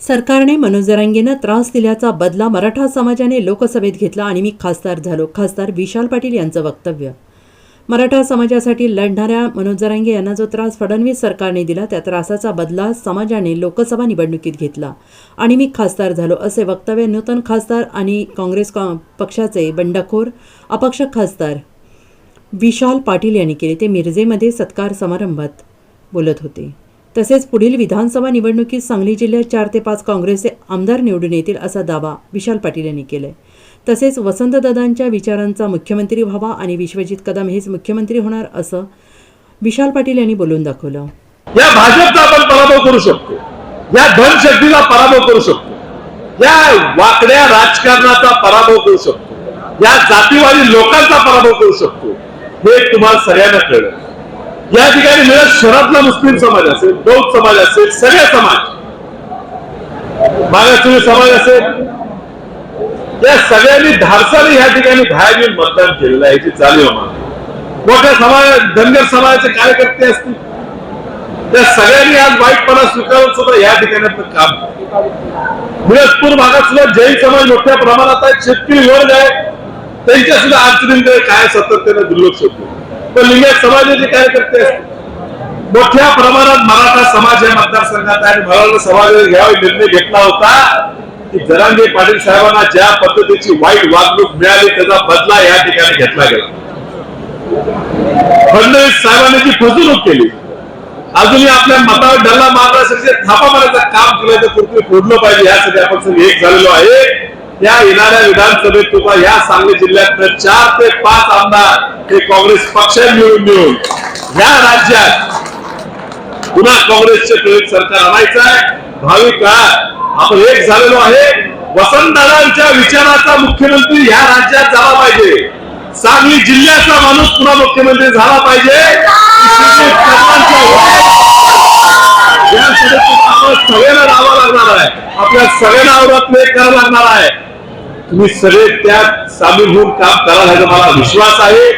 सरकारने मनोज जरांगेंना त्रास दिल्याचा बदला मराठा समाजाने लोकसभेत घेतला आणि मी खासदार झालो. खासदार विशाल पाटील यांचं वक्तव्य. मराठा समाजासाठी लढणाऱ्या मनोज जरांगे यांना जो त्रास फडणवीस सरकारने दिला त्या त्रासाचा बदला समाजाने लोकसभा निवडणुकीत घेतला आणि मी खासदार झालो असे वक्तव्य नूतन खासदार आणि काँग्रेस पक्षाचे बंडखोर अपक्ष खासदार विशाल पाटील यांनी केले. ते मिरजेमध्ये सत्कार समारंभात बोलत होते. तसेच पुढील विधानसभा निवडणुकीत सांगली जिल्ह्यात चार ते पाच काँग्रेसचे आमदार निवडून येतील असा दावा विशाल पाटील यांनी केलाय. तसेच वसंतदादांच्या विचारांचा मुख्यमंत्री व्हावा आणि विश्वजित कदम हेच मुख्यमंत्री होणार असं विशाल पाटील यांनी बोलून दाखवलं. या भाजपचा आपण पराभव करू शकतो. या धनशक्तीचा पराभव करू शकतो. या वाकड्या राजकारणाचा पराभव करू शकतो. या जातीवादी लोकांचा पराभव करू शकतो. हे तुम्हाला सगळ्यांना कळलं. या ठिकाणी मिळत शहरातला मुस्लिम समाज असेल बौद्ध समाज असेल सगळे समाज. मागासवर्गीय समाज असेल. या सगळ्यांनी धारसाने या ठिकाणी बाहेर येऊन मतदान केलेलं आहे याची जाणीव मोठ्या समाज धनगर समाजाचे कार्यकर्ते असतील. त्या सगळ्यांनी आज वाईटपणा स्वीकारून सुद्धा या ठिकाणी काम मिरजपूर भागात सुद्धा जैन समाज मोठ्या प्रमाणात आहे शेतकरी वर्ग आहे. त्यांच्या सुद्धा अडचणींकडे काय सातत्याने दुर्लक्ष होते. पण लिंगायत समाजाचे कार्यकर्ते असतील मोठ्या प्रमाणात मराठा समाज या मतदारसंघात आहे. आणि मराठा समाजाने घ्यावा निर्णय घेतला होता की जरांगे पाटील साहेबांना ज्या पद्धतीची वाईट वागणूक मिळाली त्याचा बदला या ठिकाणी घेतला गेला. फडणवीस साहेबांनी जी फसवणूक केली अजूनही आपल्या मतावर डल्ला मारण्यासाठी थापा मारायचं काम केलं तर पृथ्वी फोडलं पाहिजे. यासाठी आपण सगळे एक झालेलो आहे. या येणाऱ्या विधानसभेत तुका या सांगली जिल्ह्यात चार ते पाच आमदार हे काँग्रेस पक्ष मिळून मिळून या राज्यात पुन्हा काँग्रेसचे प्रयोग सरकार आणायचं आहे. भावी काळात आपण एक झालेलो आहे. वसंतदादांच्या विचाराचा मुख्यमंत्री या राज्यात झाला पाहिजे. सांगली जिल्ह्याचा माणूस पुन्हा मुख्यमंत्री झाला पाहिजे. विश्वजित सगळ्यांना राहावं लागणार आहे. आपल्या सगळ्यांना आवरात करावं लागणार आहे. तुम्ही सगळे त्यात सामील होऊन काम कराल ह्याचा मला विश्वास आहे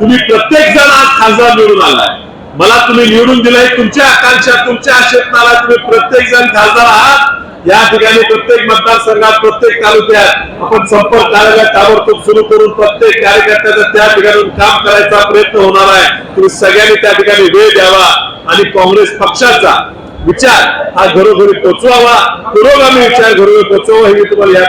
तुम्ही प्रत्येक जण आज खासदार निवडून आलाय मला तुम्ही निवडून दिलाय तुमच्या आकांक्षा तुमच्या आशेतनाला तुम्ही प्रत्येक जण खासदार आहात. या ठिकाणी प्रत्येक मतदारसंघात प्रत्येक तालुक्यात आपण संपर्क कार्यालय ताबडतोब सुरू करून प्रत्येक कार्यकर्त्याचा त्या ठिकाणी काम करायचा प्रयत्न होणार आहे. तुम्ही सगळ्यांनी त्या ठिकाणी वेळ द्यावा आणि काँग्रेस पक्षाचा विचार हा घरोघरी पोचवावा. पुरोगामी विचार घरोघरी पोचवावा हे मी तुम्हाला या